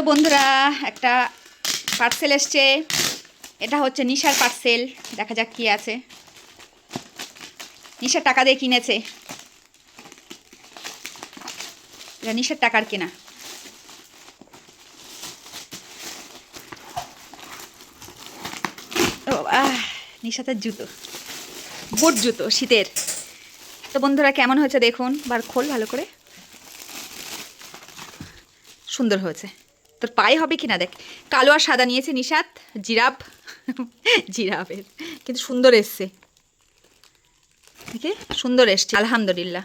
তো বন্ধুরা, একটা পার্সেল এসছে। এটা হচ্ছে নিশার পার্সেল দেখা যাক কি আছে। নিশার টাকা দিয়ে কিনেছে। এটা নিশার টাকার কেনা। ও নিশাতের জুতো। বুট জুতো, শীতের। তো বন্ধুরা, কেমন হয়েছে দেখুন। বার খোল ভালো করে। সুন্দর হয়েছে। তোর পায়ে হবে কি না দেখ। কালো আর সাদা নিয়েছে নিশাত জিরাফ জিরাফের। কিন্তু সুন্দর এসছে। দেখে সুন্দর এসছে আলহামদুলিল্লাহ।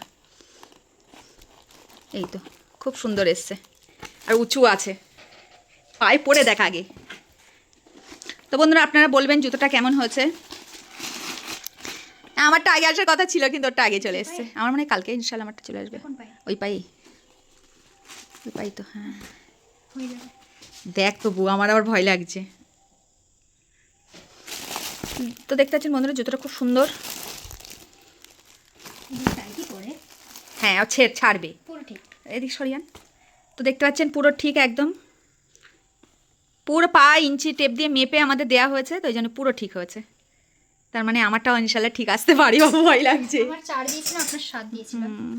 এই তো খুব সুন্দর এসছে। আর উঁচু আছে। পায়ে পরে দেখ আগে। তো বন্ধুরা আপনারা বলবেন জুতোটা কেমন হয়েছে? আমারটা আগে আসার কথা ছিল কিন্তু ওরটা আগে চলে এসছে। আমার মনে হয় কালকে ইনশাল্লাহ আমারটা চলে আসবে। ওই পাই ওই পাই তো হ্যাঁ। দেখ তবু আমার আবার ভয় লাগছে। তো দেখতে পাচ্ছেন বন্ধুরা জুতোটা খুব সুন্দর। হ্যাঁ ছাড়বে। পুরো ঠিক। এদিক সরিয়ান তো দেখতে পাচ্ছেন পুরো ঠিক একদম। পুরো পা ইঞ্চি টেপ দিয়ে মেপে আমাদের দেয়া হয়েছে তো ওই জন্য পুরো ঠিক হয়েছে। তার মানে আমারটাও ইনশাল্লাহ ঠিক আসতে পারি বাবু ভয় লাগছে। আমার চার দিয়েছিল আপনার সাত দিয়েছিল হুম।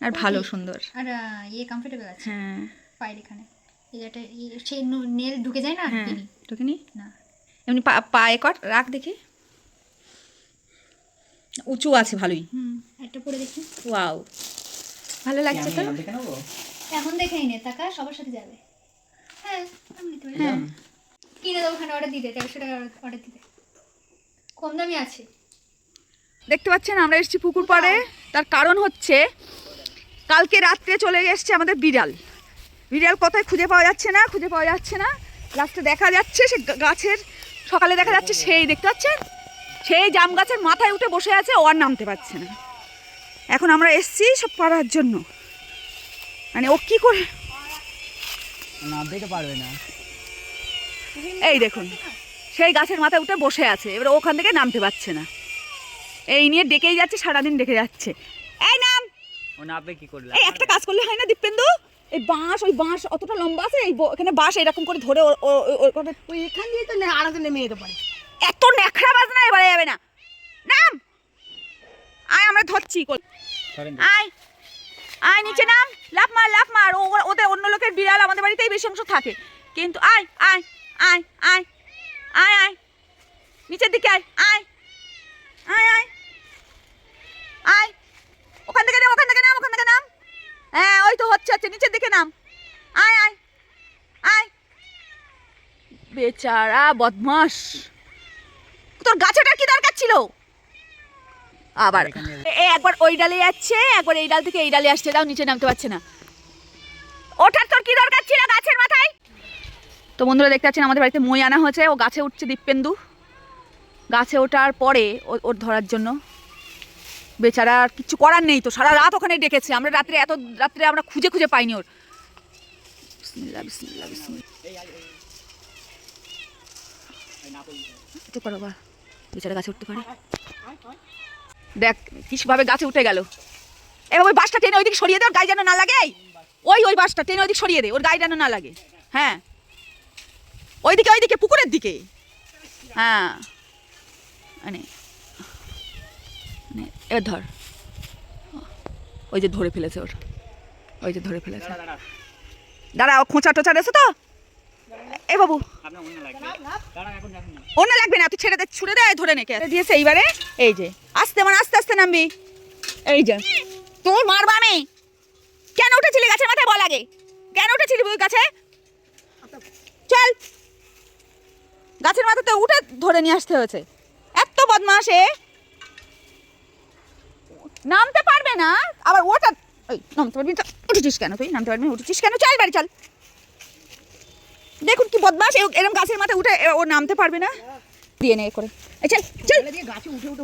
আর ভালো সুন্দর। আর ইয়ে কমফোর্টেবল আছে। হ্যাঁ। পায়ের এখানে। সেই নেল ঢুকে যায় না? হ্যাঁ। তোকে নি। না। এমনি পা পায়ে কর রাখ দেখি। উঁচু আছে ভালোই। হুম একটা পরে দেখি। ওয়াও। ভালো লাগছে তো? এখন দেখেই নে টাকা সবার সাথে যাবে। হ্যাঁ আমি নিতে পারি। হ্যাঁ। কিনে দেবো ওখানে অর্ডার দিতে তেরোশো টাকা অর্ডার দিতে কম দামি আছে। দেখতে পাচ্ছেন আমরা এসেছি পুকুর পাড়ে। তার কারণ হচ্ছে কালকে রাত্রে চলে এসছে আমাদের বিড়াল। বিড়াল কোথায় খুঁজে পাওয়া যাচ্ছে না খুঁজে পাওয়া যাচ্ছে না। লাস্টে দেখা যাচ্ছে সে গাছের সকালে দেখা যাচ্ছে সেই দেখতে পাচ্ছেন? সেই জাম গাছের মাথায় উঠে বসে আছে ও আর নামতে পারছে না। এখন আমরা এসছি সব পাড়ার জন্য। মানে ও কি করে নামতে তো পারবে না। এই দেখুন সেই গাছের মাথায় উঠে বসে আছে এবার ওখান থেকে নামতে পারছে না। এই নিয়ে ডেকেই যাচ্ছে সারাদিন ডেকে যাচ্ছে। এই নাম! ও নামবে কি করলে এই একটা কাজ করলে হয় না দীপেন্দু? এই বাঁশ ওই বাঁশ অতটা লম্বা আছে এই এখানে বাঁশ এরকম করে ধরে ও- ও- ও- ওর ওই এখান দিয়ে তো আড়াতে নেমে যেতে পারে। এত ন্যাখড়া বাজ না এবারে যাবে না। নাম! আয় আমরা ধরছি আয় আয় নিচে নাম! লাফ মার লাফ মার। ও ওদের অন্য লোকের বিড়াল আমাদের বাড়িতেই বেশি অংশ থাকে। কিন্তু আয় আয় আয় আয় আয় আয়। নিচের দিকে আয় আয় আয় আয় ওখান থেকে নাম ওখান থেকে নাম ওখান থেকে নাম হ্যাঁ ওই তো হচ্ছে হচ্ছে নিচের দিকে নাম আয় আয় আয় বেচারা বদমাস তোর গাছেটার কি দরকার ছিল? আবার, এ- একবার ওই ডালে যাচ্ছে, একবার এই ডাল থেকে এই ডালে আসছে, তাও নিচে নামতে পারছে না। ওঠার তোর কি দরকার ছিল গাছের মাথায়? তো বন্ধুরা দেখতে পাচ্ছেন, আমাদের বাড়িতে মই আনা হয়েছে, ও গাছে উঠছে দীপেন্দু। গাছে ওঠার পরে ওর ধরার জন্য। বেচারা আর কিচ্ছু করার নেই তো, সারা রাত ওখানে ডেকেছে। আমরা রাত্রে এত, রাত্রে আমরা খুঁজে খুঁজে পাইনি ওর। একটু করো বা, বেচারা গাছে উঠতে পারে। দেখ, কিসভাবে গাছে উঠে গেল। এবার ওই বাসটা টেনে ওইদিকে সরিয়ে দে, ওর গায়ে যেন না লাগে। ওই ওই বাসটা টেনে ওইদিকে সরিয়ে দে, ওর গায়ে যেন না লাগে। হ্যাঁ। ওইদিকে ওইদিকে, পুকুরের দিকে। হ্যাঁ। মানে মানে এবার ধর। ওই যে ধরে ফেলেছে ওর। ওই যে ধরে ফেলেছে। দাঁড়া ও খোঁচা টোচা রেছে তো? এ বাবু। অন্য লাগবে না, তুই ছেড়ে দে, ছুড়ে দে, ধরে নে দিয়েছে এইবারে, এই যে, আস্তে মানে আস্তে আস্তে নামবি। এই যে, তোর মারবা আমি। কেন উঠেছিলি গাছের মাথায় বল আগে? কেন উঠেছিলি ওই গাছে চল। গাছের মাথাতে উঠে ধরে নিয়ে আসতে হয়েছে। এত বদমাসে নামতে পারবে না। আবার ওটা ওই নামতে পারবি। উঠেছিস কেন তুই? নামতে পারবি উঠেছিস কেন? চল বাড়ি, চল। দেখুন কি বদমাস এরকম গাছের মাথায় উঠে ও নামতে পারবে না। দিয়ে নে করে। চল চল। গাছে উঠে উঠে